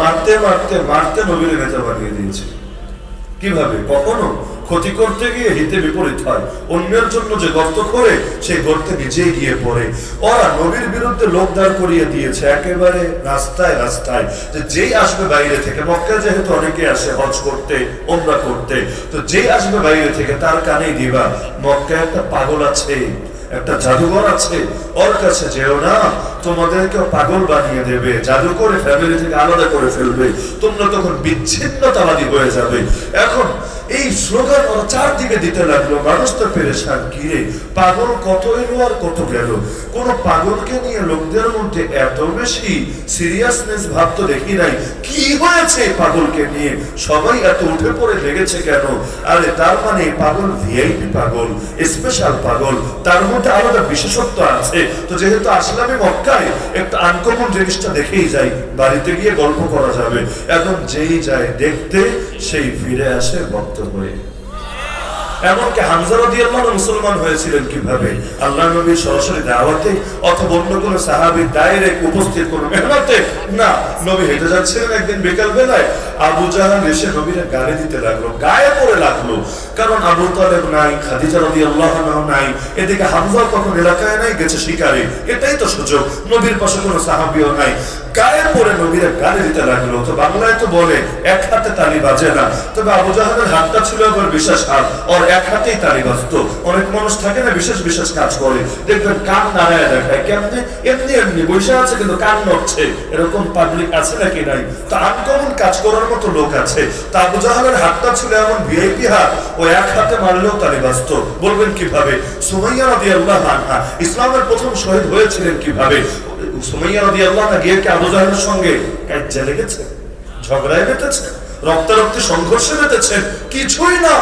মারতে মারতে মারতে নবীর নেতা বানিয়ে দিয়েছে। কীভাবে? কখনো? ক্ষতি করতে গিয়ে হিতে বিপরীত হয়। অন্যের জন্য যে গর্ত করে, সেই গর্তে নিজেই গিয়ে পড়ে। ওরা নবীর বিরুদ্ধে লোক দাঁড় করিয়ে দিয়েছে, একেবারে রাস্তায় রাস্তায়। যে যেই আসবে বাইরে থেকে মক্কা যেহেতু অনেকে আসে হজ করতে ওমরা করতে, তো যেই আসবে বাইরে থেকে, তার কানেই দিবা। মক্কায় একটা পাগল আছে। একটা জাদুঘর আছে। ওর কাছে যেও না তোমাদেরকে পাগল বানিয়ে দেবে, জাদু করে ফ্যামিলি থেকে আলাদা করে ফেলবে। তোমরা তখন বিচ্ছিন্নতাবাদী হয়ে যাবে। এখন এই স্লোগান ওরা চারদিকে দিতে লাগল, মানুষ তো পেরেশান কিরে পাগল কত এলো আর কত গেল? কোন পাগলকে নিয়ে লোকদের মধ্যে এত বেশি সিরিয়াসনেস ভাব তো দেখি নাই। কি হয়েছে পাগলকে নিয়ে? সবাই এত উঠে পড়ে লেগেছে কেন? আরে তার মানে পাগল ভিআইপি পাগল স্পেশাল পাগল। তার মধ্যে আলাদা বিশেষত্ব আছে। তো যেহেতু আসলামে মক্কায়, একটা আনকমন জিনিসটা দেখেই যাই, বাড়িতে গিয়ে গল্প করা যাবে। এখন যেই যায় দেখতে, সেই ফিরে আসে ভক্ত হয়ে। এমনকি হামজা রাদিয়াল্লাহু মুসলমান হয়েছিলেন কীভাবে? আল্লাহ নবীর সরাসরি দাওয়াতে অথবা অন্য কোনো সাহাবীর ডাইরেক্ট উপস্থিত কোনো মেহনতে না, নবী হেঁটে যাচ্ছিলেন একদিন বিকাল বেলায় আবু জাহাল এসে নবীরা গালি দিতে লাগল, গায়ে পড়ে লাগল। কারণ আবু তালেব নাই, খাদিজা রাদিয়াল্লাহু আনহা নাই। এদিকে হামজা তখন এলাকায় নাই, গেছে শিকারে। এটাই তো সুযোগ, নবীর পাশে কোনো সাহাবীও নাই। পড়ে নবীরা গালি দিতে লাগল, তো বাংলায় তো বলে, এক হাতে তালি বাজে না। তবে আবু জাহালের হাতটা ছিল বিশেষ হাত এক হাতেই তালি অনেক মানুষ থাকে না, বিশেষ বিশেষ কাজ করে। দেখবেন কান নাড়ায় দেখায় এমনি এমনি বসে আছে, কিন্তু কান নড়ছে। এরকম পাবলিক আছে নাকি নাই? তো আনকমন কাজ করার মতো লোক আছে। তা আবু জাহালের হাতটা ছিল এমন ভিআইপি হাত, ও এক হাতে মারলেও তালি বাজতো। বলবেন কীভাবে? সুমাইয়া ইসলামের প্রথম শহীদ হয়েছিলেন কীভাবে? সুমাইয়া রাদিয়াল্লাহু আনহা গিয়ে কি আবু জাহেলের সঙ্গে সংঘর্ষে মেতেছেন কিছুই না।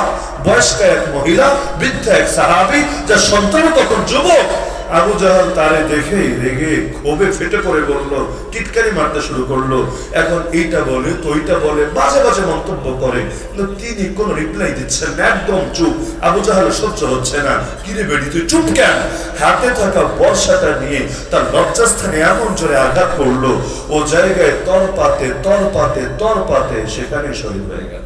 বয়স্ক এক মহিলা, বৃদ্ধ এক সাহাবি, যার সন্তান তখন যুবক। আবু জাহাল তারে দেখেই রেগে ক্ষোভে ফেটে পড়ে বলল, টিটকারি মারতে শুরু করল। এখন এইটা বলে তো ওইটা বলে বাজে বাজে মন্তব্য করে। তিনি কোনো রিপ্লাই দিচ্ছেন একদম চুপ। আবু জাহাল সহ্য হচ্ছে না। কিরে বেড়ি তুই চুপ কেন? হাতে থাকা বর্ষাটা নিয়ে তার লজ্জাস্থানে এমন জোরে আঘাত করল। ও জায়গায় তর পাতে তর পাতে তর পাতে সেখানে শহীদ হয়ে গেল।